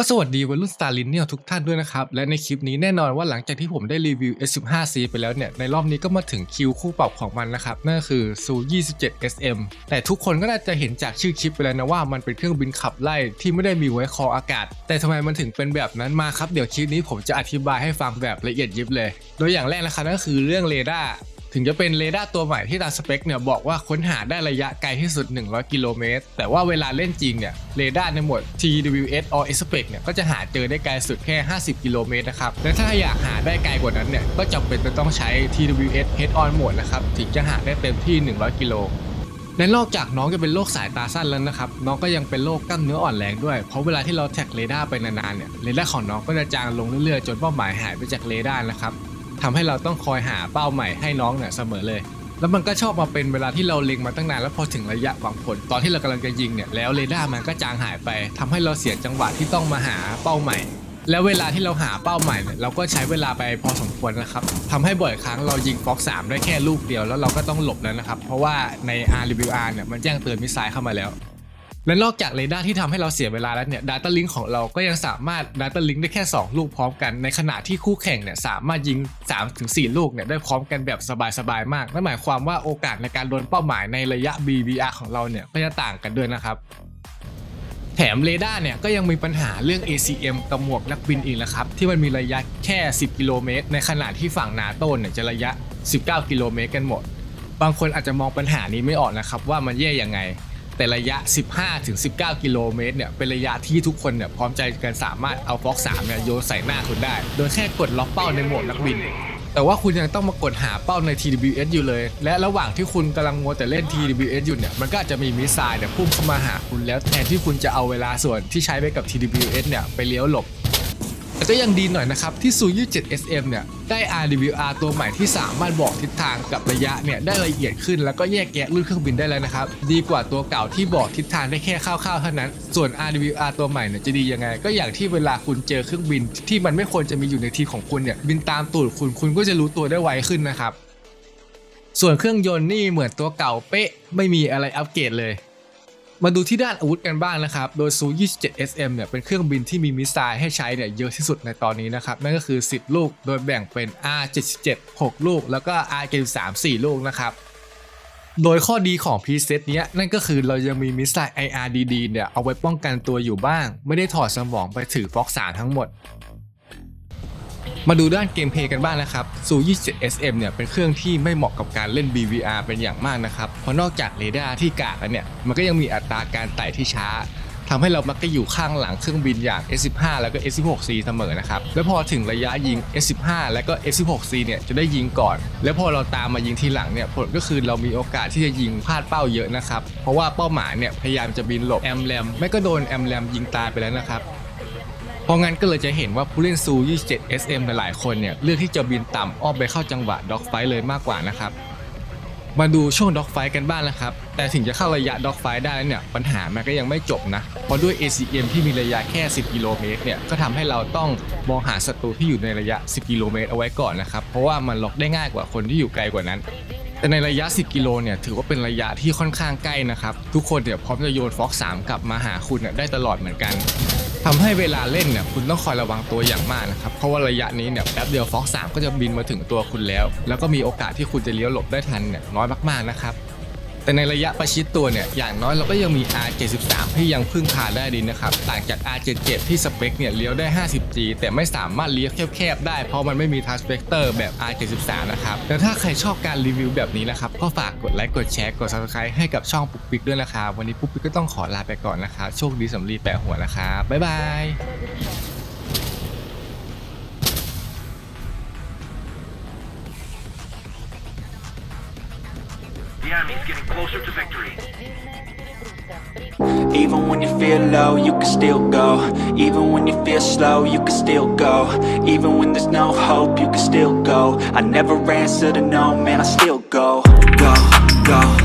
ก็สวัสดีวัยรุ่นสตาร์ลินเนี่ยทุกท่านด้วยนะครับ และในคลิปนี้แน่นอนว่าหลังจากที่ผมได้รีวิว S15C ไปแล้วเนี่ย ในรอบนี้ก็มาถึงคิวคู่ปรับของมันนะครับ นั่นก็คือ Su 27 SM แต่ทุกคนก็น่าจะเห็นจากชื่อคลิปไปแล้วนะว่ามันเป็นเครื่องบินขับไล่ที่ไม่ได้มีไว้คออากาศ แต่ทำไมมันถึงเป็นแบบนั้นมาครับ เดี๋ยวคลิปนี้ผมจะอธิบายให้ฟังแบบละเอียดยิบเลย โดยอย่างแรกนะครับนั่นก็คือเรื่องเรดาร์ ถึงจะเป็นเรดาร์ตัวใหม่ที่ตามสเปคเนี่ยบอกว่าค้นหาได้ระยะไกลที่สุด 100 กิโลเมตร แต่ว่าเวลาเล่นจริงเนี่ยเรดาร์ในหมวด TWS or Expect เนี่ยก็จะหาเจอได้ไกลสุดแค่ 50 กิโลเมตรนะครับ และถ้าอยากหาได้ไกลกว่านั้นเนี่ยก็จำเป็นจะต้องใช้ TWS Head on Mode นะครับถึงจะหาได้เต็มที่ 100 กิโลและนอกจากน้องจะเป็นโรคสายตาสั้นแล้วนะครับ น้องก็ยังเป็นโรคกล้ามเนื้ออ่อนแรงด้วย เพราะเวลาที่เราแท็กเรดาร์ไปนานๆเนี่ยเรดาร์ของน้องก็จะจางลงเรื่อยๆ จนเป้าหมายหายไปจากเรดาร์นะครับ ทำให้เราต้องคอยหาเป้าใหม่ให้น้องเนี่ยเสมอเลย แล้วมันก็ชอบมาเป็นเวลาที่เราเล็งมาตั้งนานแล้วพอถึงระยะหวังผล ตอนที่เรากำลังจะยิงเนี่ยแล้วเรดาร์มันก็จางหายไปทำให้เราเสียจังหวะที่ต้องมาหาเป้าใหม่ แล้วเวลาที่เราหาเป้าใหม่เนี่ยเราก็ใช้เวลาไปพอสมควรนะครับทำให้บ่อยครั้งเรายิงฟ็อก3ได้แค่ลูกเดียวแล้วเราก็ต้องหลบแล้วนะครับเพราะว่าใน RWR เนี่ยมันแจ้งเตือนมิสไซล์เข้ามาแล้ว และนอกจากเรดาร์ที่ทำให้เราเสียเวลาแล้วเนี่ย Data Link ของเราก็ยังสามารถ Data Link ได้แค่ 2 ลูกพร้อมกัน ในขณะที่คู่แข่งเนี่ยสามารถยิง 3-4 ลูกเนี่ยได้พร้อมกันแบบสบายๆมากนั่นหมายความว่าโอกาสในการโดนเป้าหมายในระยะ BBR ของเราเนี่ยก็จะต่างกันด้วยนะครับแถมเรดาร์เนี่ยก็ยังมีปัญหาเรื่อง ACM กับหมวกนักบินอีกแล้วครับ ที่มันมีระยะแค่ 10 กิโลเมตร ในขณะที่ฝั่งนาโต้เนี่ยจะระยะ 19 กิโลเมตรกันหมด บางคนอาจจะมองปัญหานี้ไม่ออกนะครับว่ามันแย่ยังไง แต่ระยะ 15-19 กิโลเมตรเนี่ยเป็นระยะที่ทุกคนเนี่ยพร้อมใจกันสามารถเอาฟ็อก3เนี่ยโยนใส่หน้าคุณได้ โดยแค่กดล็อกเป้าในโหมดนักบินแต่ว่าคุณยังต้องมากดหาเป้าใน TWS อยู่เลย และระหว่างที่คุณกำลังมัวแต่เล่น TWS อยู่เนี่ย มันก็จะมีมิสไซล์เนี่ยพุ่งเข้ามาหาคุณแล้วแทนที่คุณจะเอาเวลาส่วนที่ใช้ไปกับ TWS เนี่ยไปเลี้ยวหลบ แต่ก็ยังดีหน่อยนะครับ ที่ Su 27 SM เนี่ย ได้ RWR ตัวใหม่ที่สามารถบอกทิศทางกับระยะเนี่ย ได้ละเอียดขึ้นแล้วก็แยกแยะรุ่นเครื่องบินได้แล้วนะครับ ดีกว่าตัวเก่าที่บอกทิศทางได้แค่คร่าวๆเท่านั้น ส่วน RWR ตัวใหม่เนี่ยจะดียังไง ก็อย่างที่เวลาคุณเจอเครื่องบิน ที่มันไม่ควรจะมีอยู่ในทีของคุณเนี่ยบินตามตูดคุณคุณก็จะรู้ตัวได้ไวขึ้นนะครับส่วนเครื่องยนต์นี่เหมือนตัวเก่าเป๊ะไม่มีอะไรอัปเกรดเลย มาดูที่ด้านอาวุธกันบ้างนะครับ โดย Su 27 SM เนี่ยเป็นเครื่องบินที่มีมิสไซล์ให้ใช้เนี่ยเยอะที่สุดในตอนนี้นะครับ นั่นก็คือ 10 ลูก โดยแบ่งเป็น R77 6 ลูก แล้วก็ R73 4 ลูกนะครับ โดยข้อดีของพีเซตเนี้ยนั่นก็คือเรายังมีมิสไซล์ IRDD เนี่ยเอาไว้ป้องกันตัวอยู่บ้าง ไม่ได้ถอดสมองไปถือฟ็อกสารทั้งหมด มาดูด้านเกมเพลย์กันบ้างนะครับ Su 27 SM เนี่ยเป็นเครื่องที่ไม่เหมาะกับการเล่น BVR เป็นอย่างมากนะครับ เพราะนอกจากเรดาร์ที่กากแล้วเนี่ย มันก็ยังมีอัตราการไต่ที่ช้าทำให้เรามักจะอยู่ข้างหลังเครื่องบินอย่าง S15 แล้วก็ S16C เสมอนะครับ แล้วพอถึงระยะยิง S15 แล้วก็ S16C เนี่ยจะได้ยิงก่อน แล้วพอเราตามมายิงทีหลังเนี่ยผลก็คือเรามีโอกาสที่จะยิงพลาดเป้าเยอะนะครับ เพราะว่าเป้าหมายเนี่ยพยายามจะบินหลบแอมแรมไม่ก็โดนแอมแรมยิงตายไปแล้วนะครับ เพราะงั้นก็เลยจะเห็นว่าผู้เล่นซู 27 SM หลายๆคนเนี่ยเลือกที่จะบินต่ำอ้อมไปเข้าจังหวะด็อกไฟเลยมากกว่านะครับ มาดูช่วงด็อกไฟกันบ้างนะครับ แต่ถึงจะเข้าระยะด็อกไฟได้แล้วเนี่ยปัญหามันก็ยังไม่จบนะ เพราะด้วย ACM ที่มีระยะแค่ 10 กิโลเมตรเนี่ยก็ทำให้เราต้องมองหาศัตรูที่อยู่ในระยะ 10 กิโลเมตรเอาไว้ก่อนนะครับ เพราะว่ามันล็อกได้ง่ายกว่าคนที่อยู่ไกลกว่านั้นแต่ในระยะ 10 กิโลเนี่ยถือว่าเป็นระยะที่ค่อนข้างใกล้นะครับ ทุกคนเนี่ยพร้อมจะโยนฟ็อก3กลับมาหาคุณได้ตลอดเหมือนกัน ทำให้เวลาเล่นเนี่ยคุณต้องคอยระวังตัวอย่างมากนะครับ เพราะว่าระยะนี้เนี่ยแป๊บเดียวฟ็อก3ก็จะบินมาถึงตัวคุณแล้ว แล้วก็มีโอกาสที่คุณจะเลี้ยวหลบได้ทันเนี่ยน้อยมากๆนะครับ แต่ในระยะประชิดตัวเนี่ย อย่างน้อยเราก็ยังมี R73 ที่ยังพึ่งพาได้ดีนะครับ ต่างจาก R77 ที่สเปคเนี่ยเลี้ยวได้ 50G แต่ไม่สามารถเลี้ยวแคบๆได้เพราะมันไม่มีทัชเ v กเตอร์แบบ R73 นะครับ แต่ถ้าใครชอบการรีวิวแบบนี้นะครับ ก็ฝากกดไลค์ กดแชร์ กด subscribe ให้กับช่องปุ๊กปิ๊กด้วยนะครับ วันนี้ปุ๊กปิ๊กก็ต้องขอลาไปก่อนนะครับ โชคดีสำลีแปะหัวนะครับ บ๊ายบาย The enemy's getting closer to victory. Even when you feel low, you can still go. Even when you feel slow, you can still go. Even when there's no hope, you can still go. I never answer to no, man, I still go. Go, go.